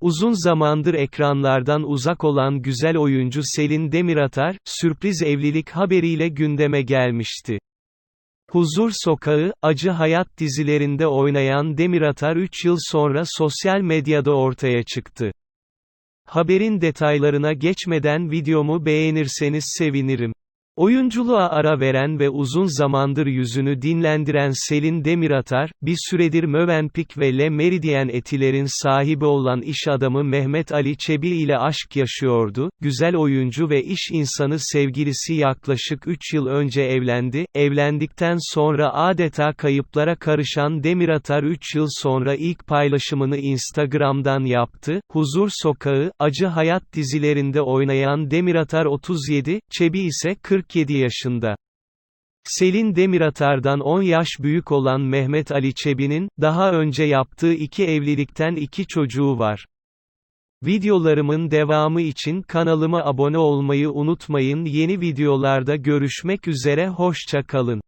Uzun zamandır ekranlardan uzak olan güzel oyuncu Selin Demiratar, sürpriz evlilik haberiyle gündeme gelmişti. Huzur Sokağı, Acı Hayat dizilerinde oynayan Demiratar 3 yıl sonra sosyal medyada ortaya çıktı. Haberin detaylarına geçmeden videomu beğenirseniz sevinirim. Oyunculuğa ara veren ve uzun zamandır yüzünü dinlendiren Selin Demiratar, bir süredir Mövenpick ve Le Meridien Etiler'in sahibi olan iş adamı Mehmet Ali Çebi ile aşk yaşıyordu. Güzel oyuncu ve iş insanı sevgilisi yaklaşık 3 yıl önce evlendi. Evlendikten sonra adeta kayıplara karışan Demiratar 3 yıl sonra ilk paylaşımını Instagram'dan yaptı. Huzur Sokağı, Acı Hayat dizilerinde oynayan Demiratar 37, Çebi ise 40 47 yaşında. Selin Demiratar'dan 10 yaş büyük olan Mehmet Ali Çebi'nin, daha önce yaptığı iki evlilikten iki çocuğu var. Videolarımın devamı için kanalıma abone olmayı unutmayın yeni videolarda görüşmek üzere hoşça kalın.